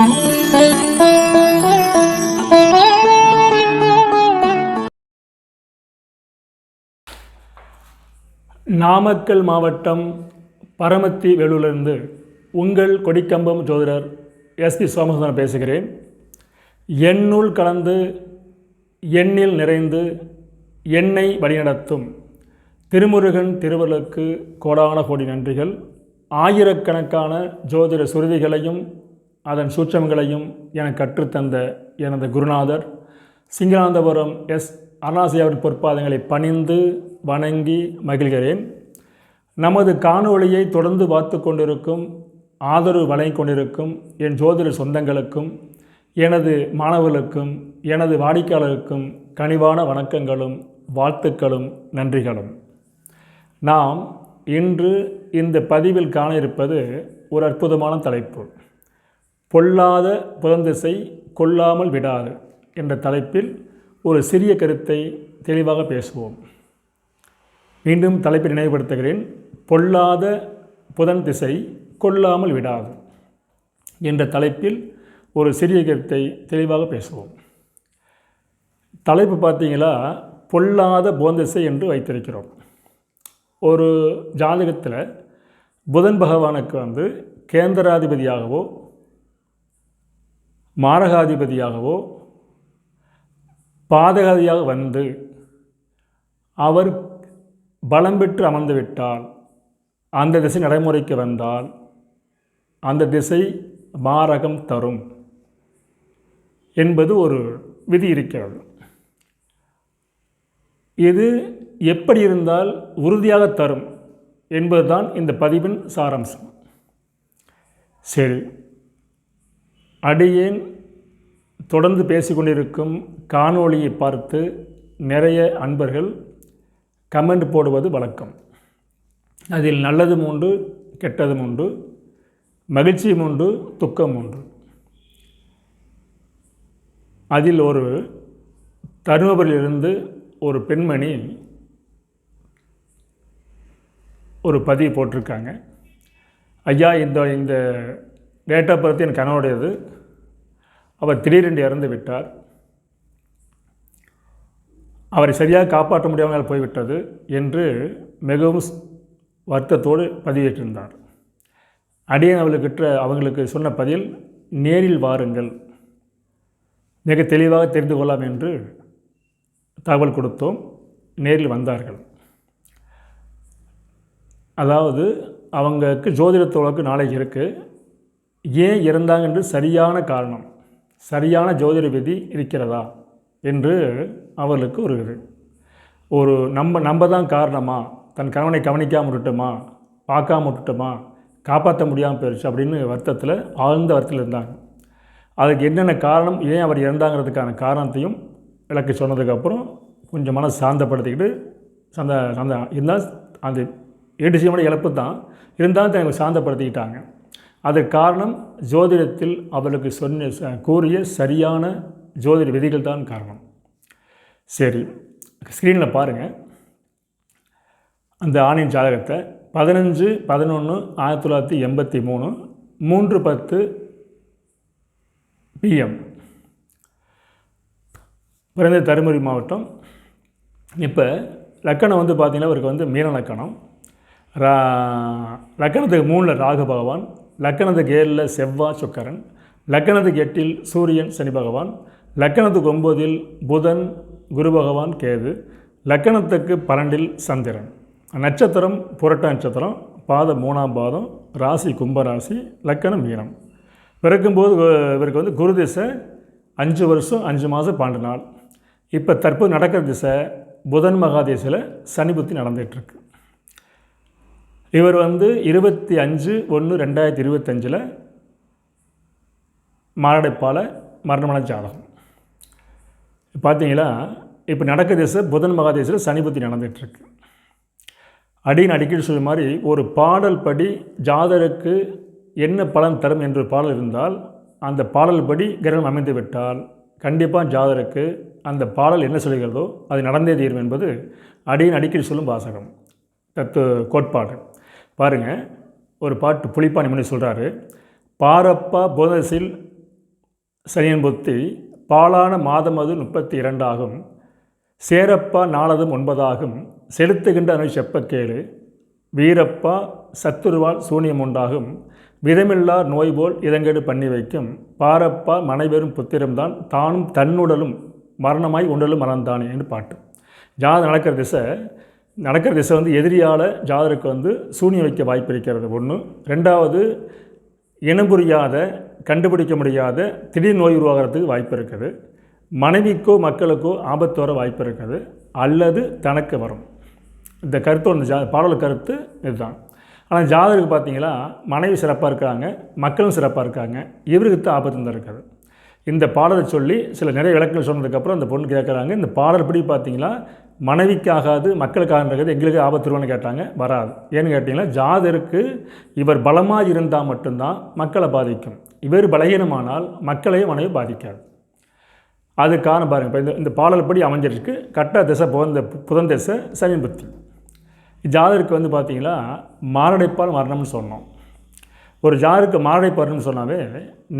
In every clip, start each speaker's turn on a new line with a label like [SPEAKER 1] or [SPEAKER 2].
[SPEAKER 1] நாமக்கல் மாவட்டம் பரமத்தி வேலூரிலிருந்து உங்கள் கொடிக்கம்பம் ஜோதிடர் எஸ்பி சோமசுந்தரன் பேசுகிறேன். எண்ணுள் கலந்து எண்ணில் நிறைந்து எண்ணை வழிநடத்தும் திருமுருகன் திருவள்ளுக்கு கோடான கோடி நன்றிகள். ஆயிரக்கணக்கான ஜோதிட சுருதிகளையும் அதன் சூட்சமங்களையும் எனக்கு கற்றுத்தந்த எனது குருநாதர் சிங்களாந்தபுரம் எஸ். அருணாசியாவின் பொற்பாதங்களை பணிந்து வணங்கி மகிழ்கிறேன். நமது காணொளியை தொடர்ந்து பார்த்து கொண்டிருக்கும் ஆதரவு வழங்கிக் கொண்டிருக்கும் என் ஜோதிட சொந்தங்களுக்கும் எனது மாணவர்களுக்கும் எனது வாடிக்கையாளருக்கும் கனிவான வணக்கங்களும் வாழ்த்துக்களும் நன்றிகளும். நாம் இன்று இந்த பதிவில் காண இருப்பது ஒரு அற்புதமான தலைப்பு. பொல்லாத புதந்திசை கொல்லாமல் விடாது என்ற தலைப்பில் ஒரு சிறிய கருத்தை தெளிவாக பேசுவோம். மீண்டும் தலைப்பை நினைவுபடுத்துகிறேன். பொல்லாத புதன் திசை கொல்லாமல் விடாது என்ற தலைப்பில் ஒரு சிறிய கருத்தை தெளிவாக பேசுவோம். தலைப்பு பார்த்தீங்களா? பொல்லாத புதந்திசை என்று வைத்திருக்கிறோம். ஒரு ஜாதகத்தில் புதன் பகவானுக்கு வந்து கேந்திராதிபதியாகவோ மாரகாதிபதியாகவோ பாதகாதியாக வந்து அவர் பலம் பெற்று அமர்ந்துவிட்டால் அந்த திசை நடைமுறைக்கு வந்தால் அந்த திசை மாரகம் தரும் என்பது ஒரு விதி இருக்கிறது. இது எப்படி இருந்தால் உறுதியாக தரும் என்பதுதான் இந்த பதிவின் சாராம்சம். சரி அடியேன் தொடர்ந்து பேசிக்கொண்டிருக்கும் காணொளியை பார்த்து நிறைய அன்பர்கள் கமெண்ட் போடுவது வழக்கம். அதில் நல்லதும் உண்டு கெட்டதும் உண்டு மகிழ்ச்சியும் உண்டு துக்கம் உண்டு. அதில் ஒரு தருமபுரியிலிருந்து ஒரு பெண்மணி ஒரு பதிவு போட்டிருக்காங்க. ஐயா இந்த இந்த டேட் ஆஃப் பர்த் என் கணவனுடையது அவர் திடீரென்று இறந்து விட்டார். அவரை சரியாக காப்பாற்ற முடியாமல் போய்விட்டது என்று மிகவும் வருத்தத்தோடு பதிவேற்றிருந்தார். அடியன் அவர்களுக்கிட்ட அவங்களுக்கு சொன்ன பதில் நேரில் வாருங்கள். மிக தெளிவாக தெரிந்து கொள்ளலாம் என்று தகவல் கொடுத்தோம். நேரில் வந்தார்கள். அதாவது அவங்களுக்கு ஜோதிடத்தோழக்கு நாளைக்கு இருக்குது ஏன் இறந்தாங்க என்று சரியான காரணம். சரியான ஜோதிட விதி இருக்கிறதா என்று அவர்களுக்கு ஒரு ஒரு நம்ம நம்ம தான் காரணமா? தன் கணவனை கவனிக்காமல் விட்டுட்டோமா? பார்க்காம விட்டுட்டோமா? காப்பாற்ற முடியாமல் போயிடுச்சு அப்படின்னு வருத்தத்தில் ஆழ்ந்த வருத்தத்தில் இருந்தாங்க. அதுக்கு என்னென்ன காரணம் ஏன் அவர் இறந்தாங்கிறதுக்கான காரணத்தையும் விளக்கி சொன்னதுக்கப்புறம் கொஞ்சம் மனசு சாந்தப்படுத்திக்கிட்டு சந்த சந்த இருந்தால் அந்த ஏடிசியோட இழப்பு தான் இருந்தாலும் தங்களை சாந்தப்படுத்திக்கிட்டாங்க. அதற்கு காரணம் ஜோதிடத்தில் அவளுக்கு சொன்ன கூறிய சரியான ஜோதிட விதிகள் தான் காரணம். சரி ஸ்க்ரீனில் பாருங்கள் அந்த ஆணின் ஜாதகத்தை பதினஞ்சு பதினொன்று ஆயிரத்தி தொள்ளாயிரத்தி எண்பத்தி மூணு மூன்று பத்து பிஎம் பிறந்த தருமபுரி மாவட்டம். இப்போ லக்கணம் வந்து பார்த்திங்கன்னா இவருக்கு வந்து மீன லக்கணம். ரா லக்கணத்துக்கு மூணில் ராகு பகவான் லக்கணத்துக்கு ஏழில் செவ்வாய் சுக்கரன் லக்கணத்துக்கு எட்டில் சூரியன் சனி பகவான் லக்கணத்துக்கு ஒம்போதில் புதன் குரு பகவான் கேது லக்கணத்துக்கு பன்னெண்டில் சந்திரன். நட்சத்திரம் புரட்ட நட்சத்திரம் பாதம் மூணாம் பாதம் ராசி கும்பராசி லக்கணம் மீனம் பிறக்கும்போது இவருக்கு வந்து குரு திசை அஞ்சு வருஷம் அஞ்சு மாதம் பன்னெண்டு நாள். இப்போ தற்போது நடக்கிற திசை புதன் மகாதேசியில் சனி புத்தி நடந்துகிட்ருக்கு இவர் வந்து இருபத்தி அஞ்சு ஒன்று ரெண்டாயிரத்தி இருபத்தஞ்சில் மாரடைப்பால் மரணமான ஜாதகம். பார்த்தீங்களா? இப்போ நடக்க திசை புதன் மகாதேசில் சனிபத்தி நடந்துகிட்ருக்கு. அடின்னு அடிக்கடி சொல்ல மாதிரி ஒரு பாடல் படி ஜாதருக்கு என்ன பலன் தரும் என்று பாடல் இருந்தால் அந்த பாடல் படி கிரகம் அமைந்து விட்டால் கண்டிப்பாக ஜாதருக்கு அந்த பாடல் என்ன சொல்கிறதோ அது நடந்தே தீரும் என்பது அடியின் அடிக்கடி சொல்லும் வாசகம். தத்து கோட்பாடு. பாருங்கள் ஒரு பாட்டு புளிப்பாணி மணி சொல்கிறாரு பாரப்பா போதசில் சனியன் புத்தி பாலான மாதம் அது முப்பத்தி இரண்டாகும் சேரப்பா நாளதும் ஒன்பதாகும் செலுத்துகின்ற அணு செப்பக்கேடு வீரப்பா சத்துருவால் சூனியம் உண்டாகும் விதமில்லார் நோய் போல் இதங்கேடு பண்ணி வைக்கும் பாரப்பா மனைவரும் புத்திரம்தான் தானும் தன்னுடலும் மரணமாய் உடலும் மறந்தானே என்று பாட்டு. ஜாதகம் நடக்கிற திசை நடக்கிற திசை வந்து எதிரியால் ஜாதருக்கு வந்து சூனியம் வைக்க வாய்ப்பு இருக்கிறது. ஒன்று ரெண்டாவது இனம் புரியாத கண்டுபிடிக்க முடியாத திடீர் நோய் உருவாகிறதுக்கு வாய்ப்பு இருக்குது. மனைவிக்கோ மக்களுக்கோ ஆபத்து வர வாய்ப்பு இருக்குது. அல்லது தனக்கு வரும். இந்த கருத்து ஒன்று ஜா பாடல் கருத்து இதுதான். ஆனால் ஜாதகருக்கு பார்த்தீங்களா மனைவி சிறப்பாக இருக்காங்க மக்களும் சிறப்பாக இருக்காங்க இவருக்கு தான் ஆபத்து தான் இருக்குது இந்த பாடலை சொல்லி சில நிறைய விளக்கங்கள் சொன்னதுக்கப்புறம் அந்த பொண்ணு கேட்குறாங்க இந்த பாடல் படி பார்த்தீங்களா மனைவிக்காகாது மக்களுக்காகன்றது எங்களுக்கு ஆபத்து வருவான்னு கேட்டாங்க வராது. ஏன்னு கேட்டிங்கன்னா ஜாதருக்கு இவர் பலமாக இருந்தால் மட்டும்தான் மக்களை பாதிக்கும். இவர் பலகீனமானால் மக்களையும் மனைவி பாதிக்காது. அது காரணம் பாருங்கள் இப்போ இந்த இந்த பாடல் படி அமைஞ்சிருக்கு. கட்ட திசை புகந்த புதன் திசை சனி புத்தி. ஜாதருக்கு வந்து பார்த்திங்கன்னா மாரடைப்பால் மரணம்னு சொன்னோம். ஒரு ஜாதருக்கு மாரடைப்பு வரணும்னு சொன்னாவே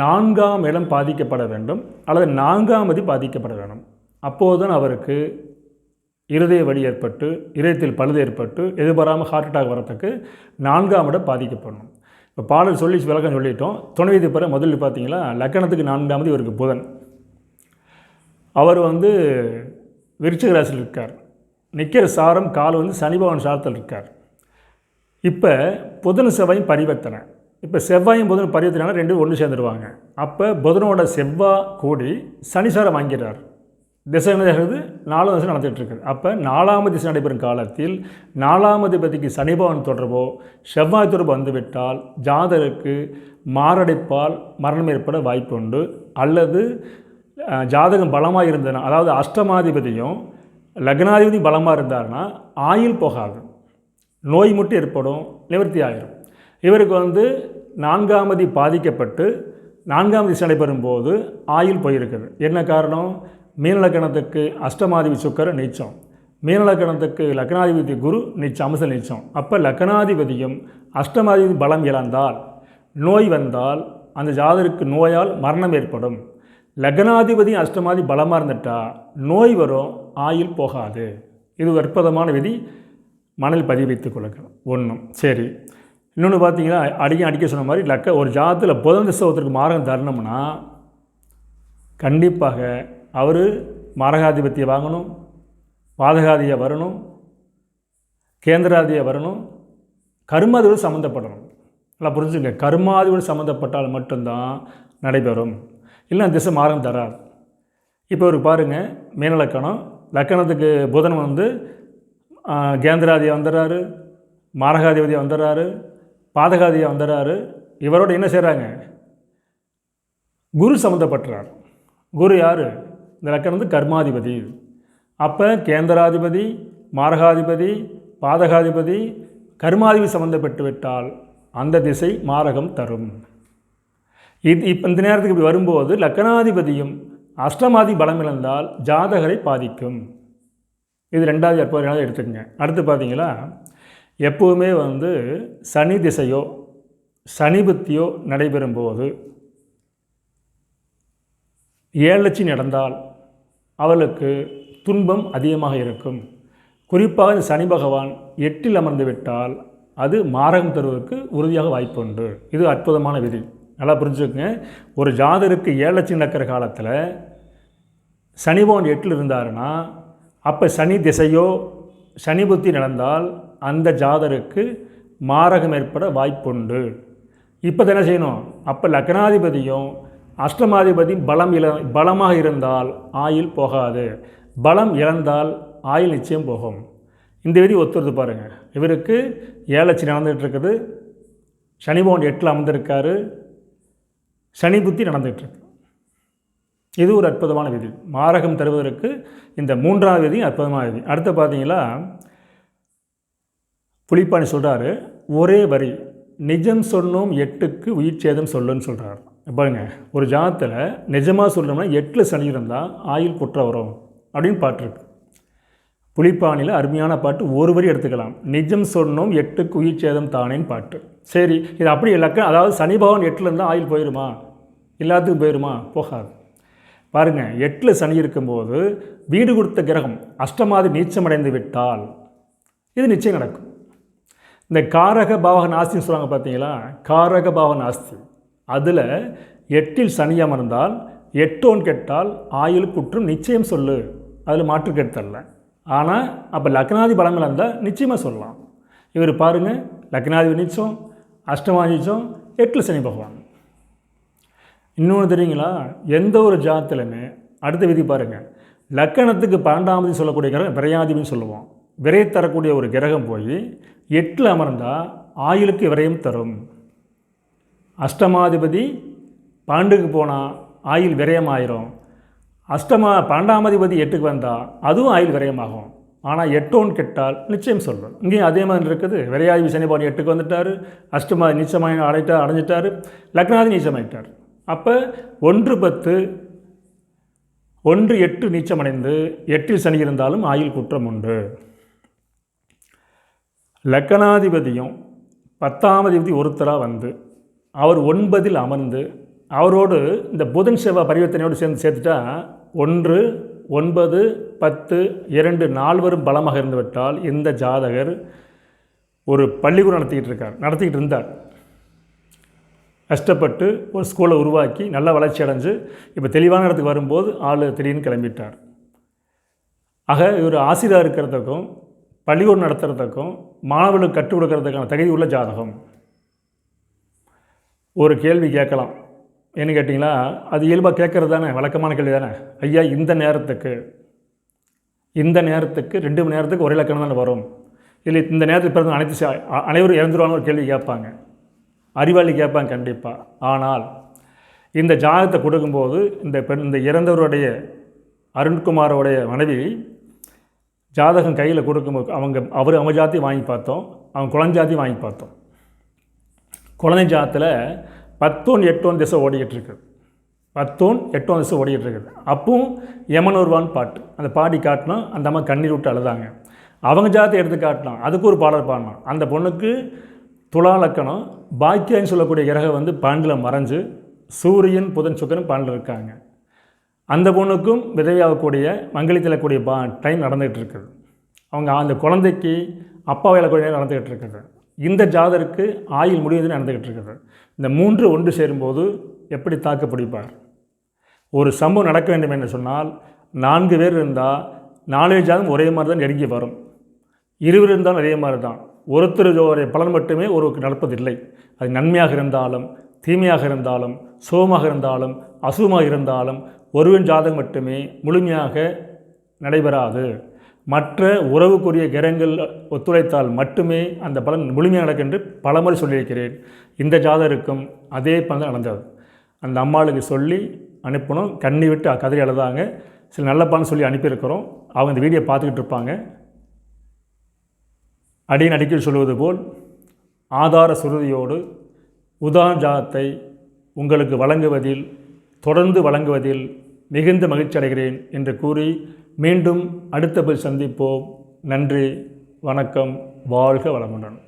[SPEAKER 1] நான்காம் இடம் பாதிக்கப்பட வேண்டும் அல்லது நான்காம் மதி பாதிக்கப்பட வேண்டும். அப்போதுதான் அவருக்கு இருதய வழி ஏற்பட்டு இதயத்தில் பழுது ஏற்பட்டு எதிர்பாராமல் ஹார்ட் அட்டாக் வரத்துக்கு நான்காம் இடம் பாதிக்கப்படணும். இப்போ பாடல் சொல்லி விளக்கம் சொல்லிட்டோம். துணை விதி பிற முதல்ல பார்த்தீங்களா லக்கணத்துக்கு நான்காமது இவருக்கு புதன். அவர் வந்து விருச்சிக ராசியில் இருக்கார். நிற்கிற சாரம் கால் வந்து சனிபவன் சாரத்தில் இருக்கார். இப்போ புதன் செவ்வாயும் பரிவர்த்தனை. இப்போ செவ்வாயும் புதன் பரிவர்த்தனை ரெண்டு ஒன்று சேர்ந்துருவாங்க. அப்போ புதனோட செவ்வாய் கூடி சனிசாரம் வாங்கிறார். திசை என்ன நாலாம் திசை நடந்துகிட்ருக்குது அப்போ நாலாமது திசை நடைபெறும் காலத்தில் நாலாமது பதிக்கு சனிபவன் தொடர்போ செவ்வாய் தொடர்பு வந்துவிட்டால் ஜாதகருக்கு மாரடைப்பால் மரணம் ஏற்பட வாய்ப்பு உண்டு. அல்லது ஜாதகம் பலமாக இருந்ததுன்னா அதாவது அஷ்டமாதிபதியும் லக்னாதிபதி பலமாக இருந்தார்னா ஆயில் போகாது. நோய் மட்டும் ஏற்படும் நிவர்த்தி ஆயிரும். இவருக்கு வந்து நான்காமதி பாதிக்கப்பட்டு நான்காம் திசை நடைபெறும் போது ஆயில் போயிருக்குது. என்ன காரணம்? மீனலக்கணத்துக்கு அஷ்டமாதிபதி சுக்கர நீச்சம் மீனலக்கணத்துக்கு லக்னாதிபதி குரு நீச்சம் அம்ச நீச்சம். அப்போ லக்னாதிபதியும் அஷ்டமாதிபதி பலம் இழந்தால் நோய் வந்தால் அந்த ஜாதருக்கு நோயால் மரணம் ஏற்படும். லக்னாதிபதி அஷ்டமாதி பலமாக இருந்துட்டா நோய் வரும் ஆயில் போகாது. இது ஒரு அற்புதமான விதி. மணல் பதிவு வைத்துக் கொள்ளுங்கள். ஒன்றும் சரி. இன்னொன்று பார்த்தீங்கன்னா அடிக்க அடிக்க சொன்ன மாதிரி லக்க ஒரு ஜாதத்தில் புதன் திசவத்திற்கு மார்க்கம் தரணும்னா கண்டிப்பாக அவர் மாரகாதிபத்தியை வாங்கணும் பாதகாதியை வரணும் கேந்திராதியை வரணும் கர்மாதியோடு சம்மந்தப்படணும் நல்லா புரிஞ்சுங்க. கர்மாதியோடு சம்மந்தப்பட்டால் மட்டும்தான் நடைபெறும். இல்லை திசை மாறம் தராது. இப்போ ஒரு பாருங்கள் மேனலக்கணம் லக்கணத்துக்கு புதன் வந்து கேந்திராதியை வந்துடுறாரு மாரகாதிபதியை வந்துடுறாரு பாதகாதியை வந்துடுறாரு இவரோட என்ன செய்கிறாங்க குரு சம்மந்தப்பட்டுறார் குரு யார்? இந்த லக்கணம் வந்து கர்மாதிபதி. அப்போ கேந்திராதிபதி மாரகாதிபதி பாதகாதிபதி கர்மாதிபதி சம்மந்தப்பட்டு விட்டால் அந்த திசை மாரகம் தரும். இது இப்போ இந்த நேரத்துக்கு இப்படி வரும்போது லக்கணாதிபதியும் அஷ்டமாதி பலம் இழந்தால் ஜாதகரை பாதிக்கும். இது ரெண்டாவது அற்புதம் எடுத்துக்கங்க. அடுத்து பார்த்தீங்களா? எப்போவுமே வந்து சனி திசையோ சனி புத்தியோ நடைபெறும்போது ஏழச்சி நடந்தால் அவளுக்கு துன்பம் அதிகமாக இருக்கும். குறிப்பாக இந்த சனி பகவான் எட்டில் அமர்ந்து விட்டால் அது மாரகம் தருவதற்கு உறுதியாக வாய்ப்பு உண்டு இது அற்புதமான விதி. நல்லா புரிஞ்சுக்கோங்க. ஒரு ஜாதருக்கு ஏழச்சி நடக்கிற காலத்தில் சனி பகவான் எட்டில் இருந்தாருன்னா அப்போ சனி திசையோ சனி புத்தி நடந்தால் அந்த ஜாதருக்கு மாரகம் ஏற்பட வாய்ப்புண்டு. இப்போ என்ன செய்யணும்? அப்போ லக்னாதிபதியும் அஷ்டமாதிபதி பலம் இழ பலமாக இருந்தால் ஆயில் போகாது. பலம் இழந்தால் ஆயில் நிச்சயம் போகும். இந்த விதி ஒத்துறது பாருங்கள் இவருக்கு ஏழச்சி நடந்துகிட்ருக்குது சனி பவன் எட்டில் அமர்ந்திருக்காரு. சனி புத்தி நடந்துகிட்ருக்கு இது ஒரு அற்புதமான விதி. மாரகம் தருவதற்கு இந்த மூன்றாவது விதி அற்புதமான விதி. அடுத்து பார்த்தீங்களா? புலிப்பாணி சொல்கிறாரு ஒரே வரி. நிஜம் சொன்னோம் எட்டுக்கு உயிர் சேதம் சொல்லுன்னு சொல்கிறார் பாருங்க ஒரு ஜாதத்தில் நிஜமாக சொல்லணும்னா எட்டில் சனி இருந்தால் ஆயில் குற்றம் வரும் அப்படின்னு பாட்டுருக்கு புலிப்பாணியில் அருமையான பாட்டு ஒரு வரி எடுத்துக்கலாம். நிஜம் சொன்னோம் எட்டுக்கு உயிர் சேதம் தானேன்னு பாட்டு. சரி இது அப்படி இலக்கம் அதாவது சனி பகவான் எட்டில் இருந்தால் ஆயில் போயிடுமா எல்லாத்துக்கும் போயிடுமா போகாது. பாருங்கள் எட்டில் சனி இருக்கும்போது வீடு கொடுத்த கிரகம் அஷ்டமாதி நீச்சமடைந்து விட்டால் இது நிச்சயம் நடக்கும். இந்த காரக பாவக நாஸ்தின்னு சொல்லுவாங்க பார்த்தீங்களா காரக பாவ நாஸ்தி. அதில் எட்டில் சனி அமர்ந்தால் எட்டோன் கெட்டால் ஆயுள் குற்றம் நிச்சயம் சொல்லு. அதில் மாற்று கெடுத்தல்ல ஆனால் அப்போ லக்னாதி பலங்கள் இருந்தால் நிச்சயமாக சொல்லலாம். இவர் பாருங்கள் லக்னாதி நிச்சயம் அஷ்டமாதி நிச்சயம் எட்டில் சனி பகவான். இன்னொன்று தெரியுங்களா? எந்த ஒரு ஜாத்திலுமே அடுத்த விதி பாருங்கள் லக்கணத்துக்கு பன்னெண்டாமதி சொல்லக்கூடிய கிரகம் விரையாதிபின்னு சொல்லுவோம். விரை தரக்கூடிய ஒரு கிரகம் போய் எட்டில் அமர்ந்தால் ஆயுளுக்கு விரயம் தரும். அஷ்டமாதிபதி பன்னெண்டுக்கு போனால் ஆயுள் விரயம் ஆயிரும் அஷ்டமா பன்னெண்டாமதிபதி எட்டுக்கு வந்தால் அதுவும் ஆயுள் விரயமாகும். ஆனால் எட்டோன்னு கெட்டால் நிச்சயம் சொல்லணும் இங்கேயும் அதே மாதிரி இருக்குது. விரையாதி சனிபாடி எட்டுக்கு வந்துட்டார். அஷ்டமாதி நீச்சமாய் அடைட்டார் அடைஞ்சிட்டார். லக்னாதி நீச்சமாயிட்டார். அப்போ ஒன்று பத்து ஒன்று எட்டு நீச்சமடைந்து எட்டில் சனி இருந்தாலும் ஆயில் குற்றம் உண்டு. லக்கணாதிபதியும் பத்தாம் அதிபதி ஒருத்தராக வந்து அவர் ஒன்பதில் அமர்ந்து அவரோடு இந்த புதன் செவ்வாய் பரிவர்த்தனையோடு சேர்ந்து சேர்த்துட்டா ஒன்று ஒன்பது பத்து இரண்டு நால்வரும் பலமாக இருந்துவிட்டால் இந்த ஜாதகர் ஒரு பள்ளிக்கூடம் நடத்திக்கிட்டு இருக்கார். நடத்திக்கிட்டு இருந்தார். கஷ்டப்பட்டு ஒரு ஸ்கூலை உருவாக்கி நல்லா வளர்ச்சி அடைஞ்சு இப்போ தெளிவான இடத்துக்கு வரும்போது ஆள் திடீர்னு கிளம்பிட்டார். ஆக இவர் ஆசிரியர் இருக்கிறதுக்கும் பள்ளிக்கூடம் நடத்துகிறதுக்கும் மாணவர்களுக்கு கற்றுக் கொடுக்கறதுக்கான தகுதி உள்ள ஜாதகம். ஒரு கேள்வி கேட்கலாம். என்ன கேட்டிங்களா அது இயல்பாக கேட்குறது தானே வழக்கமான கேள்வி தானே. ஐயா இந்த நேரத்துக்கு இந்த நேரத்துக்கு ரெண்டு மணி நேரத்துக்கு ஒரே இலக்கணம் தானே வரும். இல்லை இந்த நேரத்துக்கு பிறந்த அனைத்து அ- அனைவரும் இறந்துருவாங்க ஒரு கேள்வி கேட்பாங்க. அறிவாளி கேட்பாங்க கண்டிப்பாக ஆனால் இந்த ஜாதகத்தை கொடுக்கும்போது இந்த பெண் இந்த இறந்தவருடைய அருண்குமாரோடைய மனைவி ஜாதகம் கையில் கொடுக்கும்போது அவங்க அவர் அவங்க ஜாதி வாங்கி பார்த்தோம். அவங்க குழஞ்சாதி வாங்கி பார்த்தோம். குழந்தை ஜாத்தில் பத்தோன் எட்டோன் திசை ஓடிக்கிட்டு இருக்குது பத்தோன் எட்டோன் திசை ஓடிக்கிட்டு இருக்குது அப்பவும் யமன் ஒருவான் பாட்டு. அந்த பாடி காட்டினா அந்த அம்மா கண்ணீர் விட்டு அழுதாங்க. அவங்க ஜாத்தை எடுத்து காட்டலாம் அதுக்கு ஒரு பாடல் பாடலாம் அந்த பொண்ணுக்கு துலா லக்கணம் பாக்கியன்னு சொல்லக்கூடிய கிரகம் வந்து பாண்டில் மறைஞ்சு சூரியன் புதன் சுக்கரன் பாண்டில் இருக்காங்க. அந்த பொண்ணுக்கும் விதவையாகக்கூடிய மங்களி தள்ளக்கூடிய பா டைம் நடந்துகிட்டு இருக்குது அவங்க அந்த குழந்தைக்கு அப்பா வேலைக்கூடிய நடந்துக்கிட்டு நடந்துகிட்டு இருக்குது இந்த ஜாதருக்கு ஆயுள் முடியுதுன்னு நடந்துக்கிட்டு இருக்கிறது இந்த மூன்று ஒன்று சேரும்போது எப்படி தாக்கு பிடிப்பார் ஒரு சம்பவம் நடக்க வேண்டும் என்று சொன்னால் நான்கு பேர் இருந்தால் நாலு ஜாதம் ஒரே மாதிரி தான் நெருங்கி வரும். இருவர் இருந்தாலும் அதே மாதிரி தான் ஒருத்தருடைய பலன் மட்டுமே ஒருவருக்கு நடப்பதில்லை. அது நன்மையாக இருந்தாலும் தீமையாக இருந்தாலும் சுகமாக இருந்தாலும் அசுகமாக இருந்தாலும் ஒருவன் ஜாதகம் மட்டுமே முழுமையாக நடைபெறாது. மற்ற உறவுக்குரிய கிரகங்கள் ஒத்துழைத்தால் மட்டுமே அந்த பலன் முழுமையாக நடக்கும் என்று பலமுறை சொல்லியிருக்கிறேன். இந்த ஜாதகருக்கும் அதே பலன் நடந்தது. அந்த அம்மாளுக்கு சொல்லி அனுப்பணும் கண்ணி விட்டு கதறி அழுதாங்க. சில நல்ல பலன் சொல்லி அனுப்பியிருக்கிறோம். அவங்க இந்த வீடியோ பார்த்துக்கிட்டு இருப்பாங்க. அடியின் அடிக்கடி சொல்வது போல் ஆதார சுருதியோடு உதாஜாத்தை உங்களுக்கு வழங்குவதில் தொடர்ந்து வழங்குவதில் மிகுந்த மகிழ்ச்சி அடைகிறேன் என்று கூறி மீண்டும் அடுத்த போய் சந்திப்போம். நன்றி வணக்கம் வாழ்க வளமுடன்.